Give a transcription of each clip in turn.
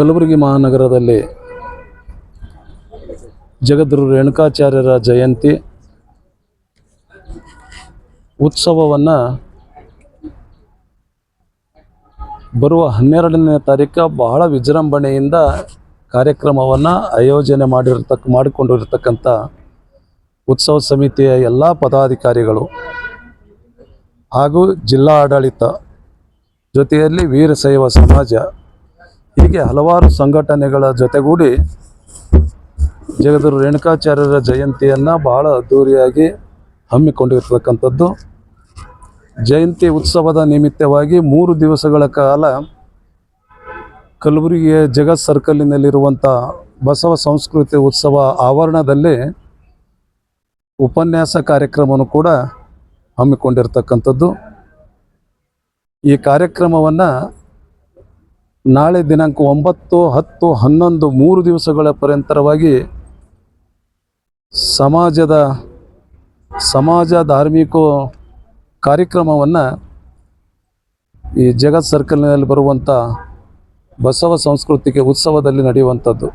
ಕಲಬುರಗಿ ಮಹಾನಗರದಲ್ಲಿ ಜಗದ್ಗುರು ರೇಣುಕಾಚಾರ್ಯರ ಜಯಂತಿ ಉತ್ಸವವನ್ನು ಬರುವ ಹನ್ನೆರಡನೇ ತಾರೀಕು ಬಹಳ ವಿಜೃಂಭಣೆಯಿಂದ ಕಾರ್ಯಕ್ರಮವನ್ನು ಆಯೋಜನೆ ಮಾಡಿರ್ತಕ್ಕ, ಮಾಡಿಕೊಂಡಿರತಕ್ಕಂಥ ಉತ್ಸವ ಸಮಿತಿಯ ಎಲ್ಲ ಪದಾಧಿಕಾರಿಗಳು ಹಾಗೂ ಜಿಲ್ಲಾ ಆಡಳಿತ ಜೊತೆಯಲ್ಲಿ ವೀರಶೈವ ಸಮಾಜ ಹೀಗೆ ಹಲವಾರು ಸಂಘಟನೆಗಳ ಜೊತೆಗೂಡಿ ಜಗದ್ಗುರು ರೇಣುಕಾಚಾರ್ಯರ ಜಯಂತಿಯನ್ನು ಬಹಳ ಅದ್ಧೂರಿಯಾಗಿ ಹಮ್ಮಿಕೊಂಡಿರ್ತಕ್ಕಂಥದ್ದು. ಜಯಂತಿ ಉತ್ಸವದ ನಿಮಿತ್ತವಾಗಿ ಮೂರು ದಿವಸಗಳ ಕಾಲ ಕಲಬುರಗಿಯ ಜಗತ್ ಸರ್ಕಲ್ನಲ್ಲಿರುವಂಥ ಬಸವ ಸಂಸ್ಕೃತಿ ಉತ್ಸವ ಆವರಣದಲ್ಲಿ ಉಪನ್ಯಾಸ ಕಾರ್ಯಕ್ರಮವನ್ನು ಕೂಡ ಹಮ್ಮಿಕೊಂಡಿರ್ತಕ್ಕಂಥದ್ದು. ಈ ಕಾರ್ಯಕ್ರಮವನ್ನು ನಾಳೆ ದಿನಾಂಕ ಒಂಬತ್ತು, ಹತ್ತು, ಹನ್ನೊಂದು, ಮೂರು ದಿವಸಗಳ ಪರ್ಯಂತರವಾಗಿ ಸಮಾಜದ ಸಮಾಜ ಧಾರ್ಮಿಕ ಕಾರ್ಯಕ್ರಮವನ್ನು ಈ ಜಗತ್ ಸರ್ಕಲ್ನಲ್ಲಿ ಬರುವಂಥ ಬಸವ ಸಂಸ್ಕೃತಿಗೆ ಉತ್ಸವದಲ್ಲಿ ನಡೆಯುವಂಥದ್ದು.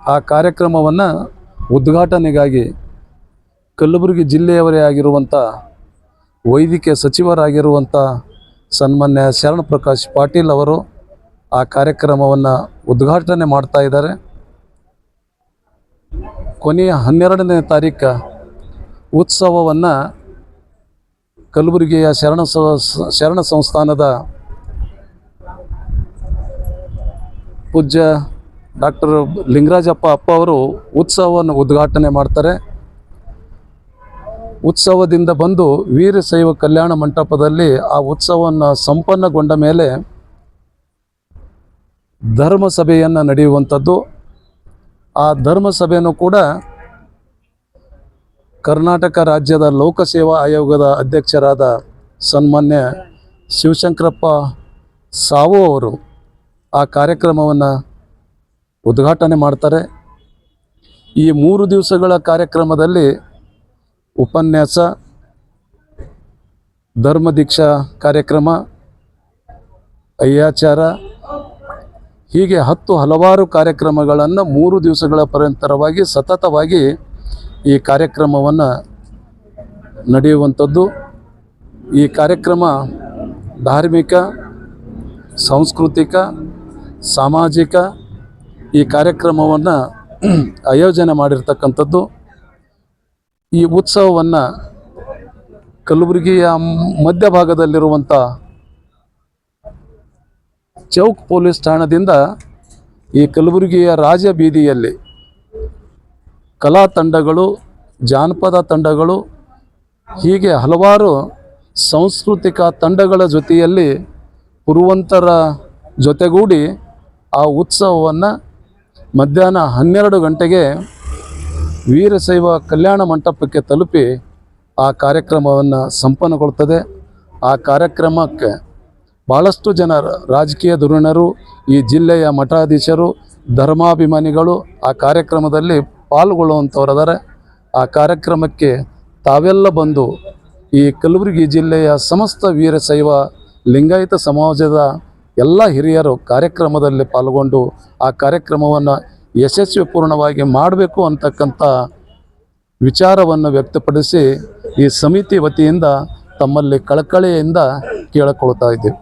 ಆ ಕಾರ್ಯಕ್ರಮವನ್ನು ಉದ್ಘಾಟನೆಗಾಗಿ ಕಲಬುರಗಿ ಜಿಲ್ಲೆಯವರೇ ಆಗಿರುವಂಥ ವೈದ್ಯಕೀಯ ಸಚಿವರಾಗಿರುವಂಥ ಸನ್ಮಾನ್ಯ ಶರಣ ಪ್ರಕಾಶ್ ಪಾಟೀಲ್ ಅವರು ಆ ಕಾರ್ಯಕ್ರಮವನ್ನು ಉದ್ಘಾಟನೆ ಮಾಡ್ತಾ ಇದ್ದಾರೆ. ಕೊನೆಯ ಹನ್ನೆರಡನೇ ತಾರೀಕು ಉತ್ಸವವನ್ನು ಕಲಬುರಗಿಯ ಶರಣ ಶರಣ ಸಂಸ್ಥಾನದ ಪೂಜ್ಯ ಡಾಕ್ಟರ್ ಲಿಂಗರಾಜಪ್ಪ ಅಪ್ಪ ಅವರು ಉತ್ಸವವನ್ನು ಉದ್ಘಾಟನೆ ಮಾಡ್ತಾರೆ. ಉತ್ಸವದಿಂದ ಬಂದು ವೀರಶೈವ ಕಲ್ಯಾಣ ಮಂಟಪದಲ್ಲಿ ಆ ಉತ್ಸವವನ್ನು ಸಂಪನ್ನಗೊಂಡ ಮೇಲೆ ಧರ್ಮ ಸಭೆಯನ್ನು ನಡೆಯುವಂಥದ್ದು. ಆ ಧರ್ಮಸಭೆಯನ್ನು ಕೂಡ ಕರ್ನಾಟಕ ರಾಜ್ಯದ ಲೋಕಸೇವಾ ಆಯೋಗದ ಅಧ್ಯಕ್ಷರಾದ ಸನ್ಮಾನ್ಯ ಶಿವಶಂಕರಪ್ಪ ಸಾವು ಅವರು ಆ ಕಾರ್ಯಕ್ರಮವನ್ನು ಉದ್ಘಾಟನೆ ಮಾಡ್ತಾರೆ. ಈ ಮೂರು ದಿವಸಗಳ ಕಾರ್ಯಕ್ರಮದಲ್ಲಿ ಉಪನ್ಯಾಸ ಧರ್ಮದೀಕ್ಷಾ ಕಾರ್ಯಕ್ರಮ, ಅಯ್ಯಾಚಾರ ಹೀಗೆ ಹತ್ತು ಹಲವಾರು ಕಾರ್ಯಕ್ರಮಗಳನ್ನು ಮೂರು ದಿವಸಗಳ ಪರ್ಯಂತರವಾಗಿ ಸತತವಾಗಿ ಈ ಕಾರ್ಯಕ್ರಮವನ್ನು ನಡೆಯುವಂಥದ್ದು. ಈ ಕಾರ್ಯಕ್ರಮ ಧಾರ್ಮಿಕ, ಸಾಂಸ್ಕೃತಿಕ, ಸಾಮಾಜಿಕ ಈ ಕಾರ್ಯಕ್ರಮವನ್ನು ಆಯೋಜನೆ ಮಾಡಿರ್ತಕ್ಕಂಥದ್ದು. ಈ ಉತ್ಸವವನ್ನು ಕಲಬುರಗಿಯ ಮಧ್ಯಭಾಗದಲ್ಲಿರುವಂಥ ಚೌಕ್ ಪೊಲೀಸ್ ಠಾಣದಿಂದ ಈ ಕಲಬುರಗಿಯ ರಾಜ ಬೀದಿಯಲ್ಲಿ ಕಲಾ ತಂಡಗಳು, ಜಾನಪದ ತಂಡಗಳು, ಹೀಗೆ ಹಲವಾರು ಸಾಂಸ್ಕೃತಿಕ ತಂಡಗಳ ಜೊತೆಯಲ್ಲಿ ಪುರುವಂತರ ಜೊತೆಗೂಡಿ ಆ ಉತ್ಸವವನ್ನು ಮಧ್ಯಾಹ್ನ ಹನ್ನೆರಡು ಗಂಟೆಗೆ ವೀರಶೈವ ಕಲ್ಯಾಣ ಮಂಟಪಕ್ಕೆ ತಲುಪಿ ಆ ಕಾರ್ಯಕ್ರಮವನ್ನು ಸಂಪನ್ನಗೊಳ್ತದೆ. ಆ ಕಾರ್ಯಕ್ರಮಕ್ಕೆ ಭಾಳಷ್ಟು ಜನ ರಾಜಕೀಯ ಧುರೀಣರು ಈ ಜಿಲ್ಲೆಯ ಮಠಾಧೀಶರು, ಧರ್ಮಾಭಿಮಾನಿಗಳು ಆ ಕಾರ್ಯಕ್ರಮದಲ್ಲಿ ಪಾಲ್ಗೊಳ್ಳುವಂಥವ್ರದಾರೆ ಆ ಕಾರ್ಯಕ್ರಮಕ್ಕೆ ತಾವೆಲ್ಲ ಬಂದು ಈ ಕಲಬುರಗಿ ಜಿಲ್ಲೆಯ ಸಮಸ್ತ ವೀರಶೈವ ಲಿಂಗಾಯತ ಸಮಾಜದ ಎಲ್ಲ ಹಿರಿಯರು ಕಾರ್ಯಕ್ರಮದಲ್ಲಿ ಪಾಲ್ಗೊಂಡು ಆ ಕಾರ್ಯಕ್ರಮವನ್ನು ಯಶಸ್ವಿಪೂರ್ಣವಾಗಿ ಮಾಡಬೇಕು ಅಂತಕ್ಕಂಥ ವಿಚಾರವನ್ನು ವ್ಯಕ್ತಪಡಿಸಿ ಈ ಸಮಿತಿ ವತಿಯಿಂದ ತಮ್ಮಲ್ಲಿ ಕಳಕಳಿಯಿಂದ ಕೇಳಿಕೊಳ್ತಾ ಇದ್ದೀವಿ.